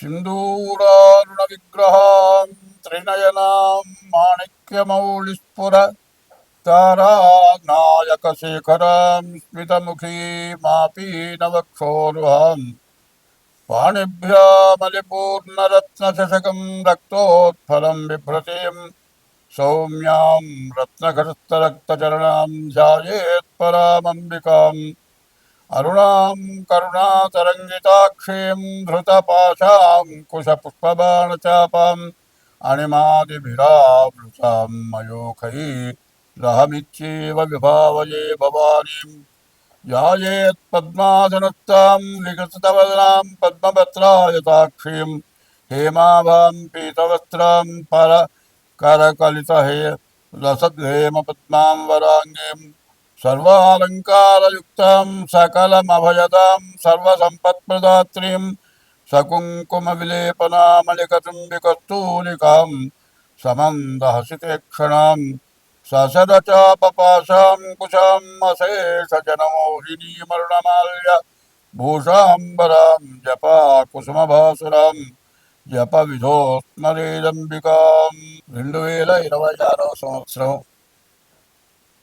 सिन्दूरारुणविग्रहाम् त्रिनयनाम् माणिक्यमौलिस्फुर तारानायकशेखराम् स्मितमुखीमापीनवक्षोरुहाम् पाणिभ्यामलिपूर्णरत्नशशकम् रक्तोत्फलम् बिभ्रतीम् सौम्याम् रत्नघटस्थरक्तचरणाम् ध्यायेत्परामम्बिकाम् अरुणां करुणातरङ्गिताक्षीं धृतपाशाङ्कुशपुष्पबाणचापाम् अणिमादिभिरावृतां मयोखैरहमित्येव विभावये भवानीं। यायेत्पद्मासनुक्तां विकृतवदनां पद्मपत्रायताक्षीं हेमाभां पीतवस्त्रां, पर करकलितहे रसद्हेमपद्मां वराङ्गीम्। सर्वालङ्कारयुक्तां सकलमभयदां सर्वसम्पत्प्रदात्रीं सकुङ्कुमविलेपनामलिकचुम्बिकस्तूलिकां समन्दहसितेक्षणां ससदचापपाशां कुशाम् अशेषजनमोहिनीमरुणमाल्य भूषाम्बरां जपा कुसुमभासुराम् జప విధోస్మరేదంబికాం రెండు వేల ఇరవై ఆరవ సంవత్సరం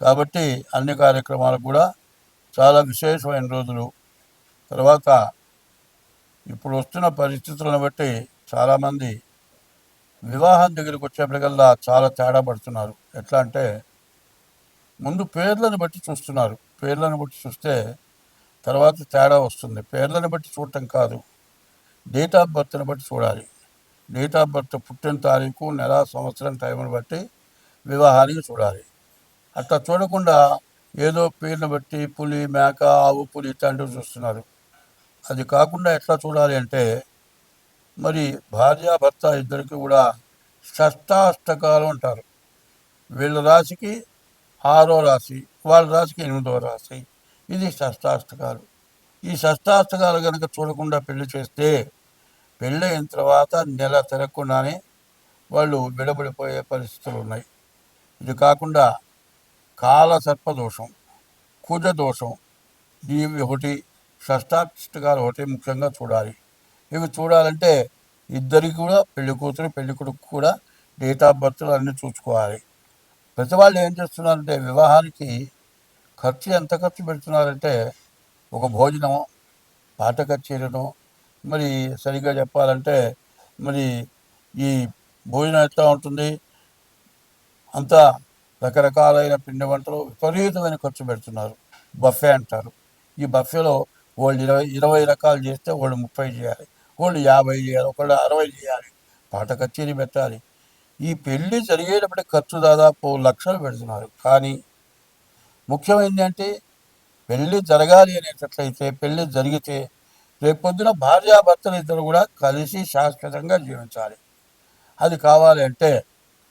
కాబట్టి అన్ని కార్యక్రమాలకు కూడా చాలా విశేషమైన రోజులు. తర్వాత ఇప్పుడు వస్తున్న పరిస్థితులను బట్టి చాలామంది వివాహం దగ్గరికి వచ్చేప్పటికల్లా చాలా తేడా పడుతున్నారు. ఎట్లా అంటే ముందు పేర్లను బట్టి చూస్తున్నారు. పేర్లను బట్టి చూస్తే తర్వాత తేడా వస్తుంది. పేర్లను బట్టి చూడటం కాదు. డేట్ ఆఫ్ బర్త్ని బట్టి చూడాలి. డేట్ ఆఫ్ బర్త్ పుట్టిన తారీఖు నెల సంవత్సరం టైంని బట్టి వివాహానికి చూడాలి. అట్లా చూడకుండా ఏదో పేరును బట్టి పులి మేక ఆవు పులి ఇట్లాంటివి చూస్తున్నారు. అది కాకుండా ఎట్లా చూడాలి అంటే మరి భార్య భర్త ఇద్దరికి కూడా షష్టాష్టకాలు అంటారు. వీళ్ళ రాశికి ఆరో రాశి వాళ్ళ రాశికి ఎనిమిదో రాశి. ఇది షష్టాష్టకాలు. ఈ షష్టాష్టకాలు కనుక చూడకుండా పెళ్ళి చేస్తే పెళ్ళైన తర్వాత నెల తిరగకుండానే వాళ్ళు విడబడిపోయే పరిస్థితులు ఉన్నాయి. ఇది కాకుండా కాల సర్పదోషం కుజ దోషం ఇవి ఒకటి షష్టాష్టకాలు ఒకటి ముఖ్యంగా చూడాలి. ఇవి చూడాలంటే ఇద్దరికి కూడా పెళ్ళి కూతురు పెళ్ళి కొడుకు కూడా డేట్ ఆఫ్ బర్త్లు అన్నీ చూసుకోవాలి. ప్రతి వాళ్ళు ఏం చేస్తున్నారంటే వివాహానికి ఖర్చు ఎంత ఖర్చు పెడుతున్నారంటే ఒక భోజనం పాట కచేరీను మరి సరిగ్గా చెప్పాలంటే మరి ఈ భోజనం ఎట్లా ఉంటుంది? అంతా రకరకాలైన పిండి వంటలు విపరీతమైన ఖర్చు పెడుతున్నారు. బఫే అంటారు. ఈ బఫేలో వాళ్ళు ఇరవై ఇరవై రకాలు చేస్తే వాళ్ళు ముప్పై చేయాలి. వాళ్ళు యాభై చేయాలి ఒకళ్ళు అరవై చేయాలి. పాట కచేరీ పెట్టాలి. ఈ పెళ్ళి జరిగేటప్పటికి ఖర్చు దాదాపు లక్షలు పెడుతున్నారు. కానీ ముఖ్యమైనది అంటే పెళ్ళి జరగాలి అనేటట్లయితే పెళ్ళి జరిగితే రేపొద్దున భార్యాభర్తలు ఇద్దరు కూడా కలిసి శాశ్వతంగా జీవించాలి. అది కావాలి అంటే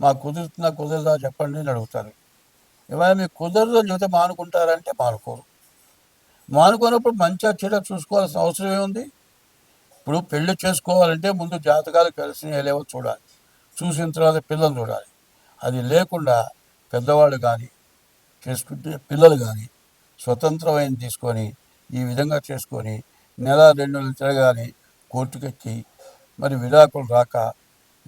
మాకు కుదురుతుందా కుదరదా చెప్పండి అని అడుగుతారు. ఇవాళ మీకు కుదరదు అని చెబితే మానుకుంటారంటే మానుకోరు. మానుకోనప్పుడు మంచిగా చెడ చూసుకోవాల్సిన అవసరం ఏముంది? ఇప్పుడు పెళ్ళి చేసుకోవాలంటే ముందు జాతకాలు కలిసి లేవో చూడాలి. చూసిన తర్వాత పిల్లలు చూడాలి. అది లేకుండా పెద్దవాళ్ళు కానీ చేసుకుంటే పిల్లలు కానీ స్వతంత్రమైన తీసుకొని ఈ విధంగా చేసుకొని నెల రెండు నెలలు తిరగాలి కోర్టుకెక్కి మరి విడాకులు రాక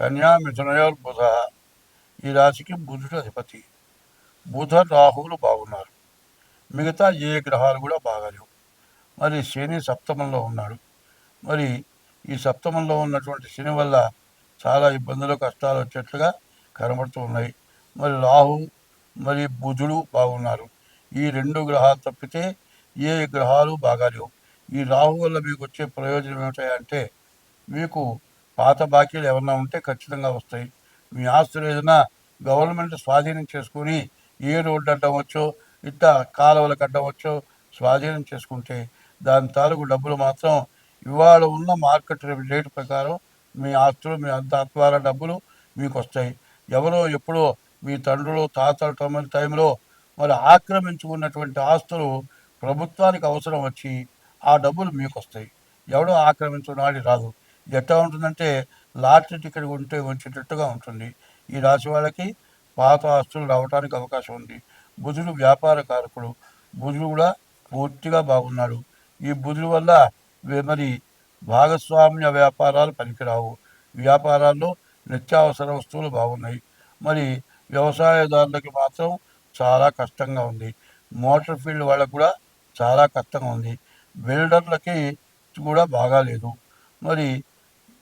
కన్యామిథునయోర్ కన్యా బుధ ఈ రాశికి బుధుడు అధిపతి. బుధ రాహువులు బాగున్నారు. మిగతా ఏ గ్రహాలు కూడా బాగాలేవు. మరి శని సప్తమంలో ఉన్నాడు. మరి ఈ సప్తమంలో ఉన్నటువంటి శని వల్ల చాలా ఇబ్బందులు కష్టాలు వచ్చేట్లుగా కనబడుతూ ఉన్నాయి. మరి రాహు మరి బుధుడు బాగున్నారు. ఈ రెండు గ్రహాలు తప్పితే ఏ గ్రహాలు బాగాలేవు. ఈ రాహు వల్ల మీకు వచ్చే ప్రయోజనం ఏమిటంటే మీకు పాత బాకీలు ఏమన్నా ఉంటే ఖచ్చితంగా వస్తాయి. మీ ఆస్తులు ఏదైనా గవర్నమెంట్ స్వాధీనం చేసుకుని ఏ రోడ్డు అడ్డవచ్చు ఇట్లా కాలువలకు అడ్డవచ్చో స్వాధీనం చేసుకుంటే దాని తాలూకు డబ్బులు మాత్రం ఇవాళ ఉన్న మార్కెట్ రేటు ప్రకారం మీ ఆస్తులు మీ అంత ద్వారా డబ్బులు మీకు వస్తాయి. ఎవరో ఎప్పుడో మీ తండ్రులు తాతల టైంలో మరి ఆక్రమించుకున్నటువంటి ఆస్తులు ప్రభుత్వానికి అవసరం వచ్చి ఆ డబ్బులు మీకు వస్తాయి. ఎవడో ఆక్రమించుకున్నాడు రాదు. ఎట్లా ఉంటుందంటే లాటరీ టికెట్ ఉంటే వచ్చేటట్టుగా ఉంటుంది. ఈ రాశి వాళ్ళకి పాత ఆస్తులు రావడానికి అవకాశం ఉంది. బుధుడు వ్యాపార కారకుడు. బుధుడు కూడా పూర్తిగా బాగున్నాడు. ఈ బుధుడు వల్ల మరి భాగస్వామ్య వ్యాపారాలు పనికిరావు. వ్యాపారాల్లో నిత్యావసర వస్తువులు బాగున్నాయి. మరి వ్యవసాయదారులకు మాత్రం చాలా కష్టంగా ఉంది. మోటార్ ఫీల్డ్ వాళ్ళకు కూడా చాలా కష్టంగా ఉంది. బిల్డర్లకి కూడా బాగాలేదు. మరి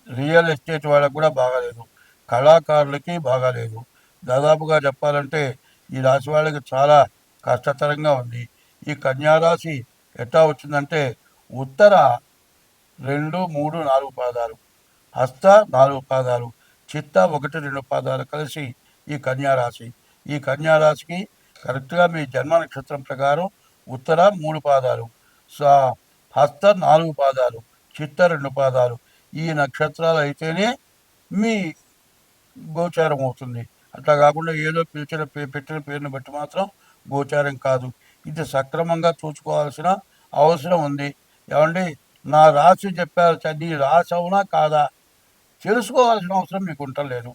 రియల్ ఎస్టేట్ వాళ్ళకు కూడా బాగాలేదు. కళాకారులకి బాగాలేదు. దాదాపుగా చెప్పాలంటే ఈ రాశి వాళ్ళకి చాలా కష్టతరంగా ఉంది. ఈ కన్యారాశి ఎట్లా వచ్చిందంటే ఉత్తర రెండు మూడు నాలుగు పాదాలు హస్త నాలుగు పాదాలు చిత్త ఒకటి రెండు పాదాలు కలిసి ఈ కన్యారాశి ఈ కన్యారాశికి కరెక్ట్గా మీ జన్మ నక్షత్రం ప్రకారం ఉత్తర మూడు పాదాలు సా హస్త నాలుగు పాదాలు చిత్త రెండు పాదాలు ఈ నక్షత్రాలు అయితేనే మీ గోచారం అవుతుంది. అట్లా కాకుండా ఏదో పిలిచిన పెట్టిన పేరుని బట్టి మాత్రం గోచారం కాదు. ఇది సక్రమంగా చూసుకోవాల్సిన అవసరం ఉంది. ఏమండి? నా రాశి చెప్పారు నీ రాశి అవునా కాదా? తెలుసుకోవాల్సిన అవసరం మీకు ఉండలేదు.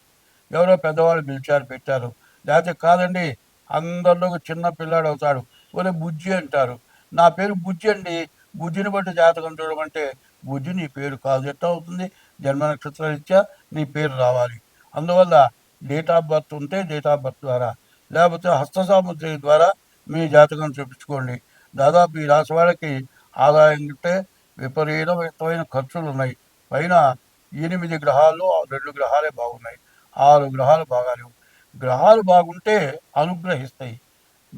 ఎవరో పెద్దవాళ్ళు పిలిచారు పెట్టారు. లేకపోతే కాదండి అందరిలో చిన్న పిల్లాడు అవుతాడు. ఒరే బుజ్జి అంటారు. నా పేరు బుజ్జి అండి. బుజ్జిని బట్టి జాతకం చూడమంటే బుజ్జి నీ పేరు కాదు. ఎట్లా అవుతుంది? జన్మ నక్షత్ర రీత్యా నీ పేరు రావాలి. అందువల్ల డేట్ ఆఫ్ బర్త్ ఉంటే డేట్ ఆఫ్ బర్త్ ద్వారా లేకపోతే హస్తసాముద్రి ద్వారా మీ జాతకం చూపించుకోండి. దాదాపు ఈ రాశి వాళ్ళకి ఆదాయం ఉంటే విపరీతమైన ఖర్చులు ఉన్నాయి. పైన ఎనిమిది గ్రహాల్లో రెండు గ్రహాలే బాగున్నాయి. ఆరు గ్రహాలు బాగాలేవు. గ్రహాలు బాగుంటే అనుగ్రహిస్తాయి.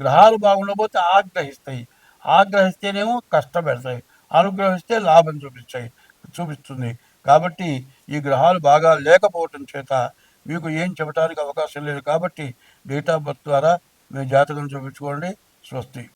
గ్రహాలు బాగుండకపోతే ఆగ్రహిస్తాయి. ఆగ్రహిస్తేనేమో కష్టపెడతాయి. అనుగ్రహిస్తే లాభం చూపిస్తాయి చూపిస్తుంది. కాబట్టి ఈ గ్రహాలు బాగా లేకపోవటం చేత మీకు ఏం చెప్పడానికి అవకాశం లేదు. కాబట్టి డేట్ ఆఫ్ బర్త్ ద్వారా మీ జాతకం చూపించుకోండి. స్వస్తి.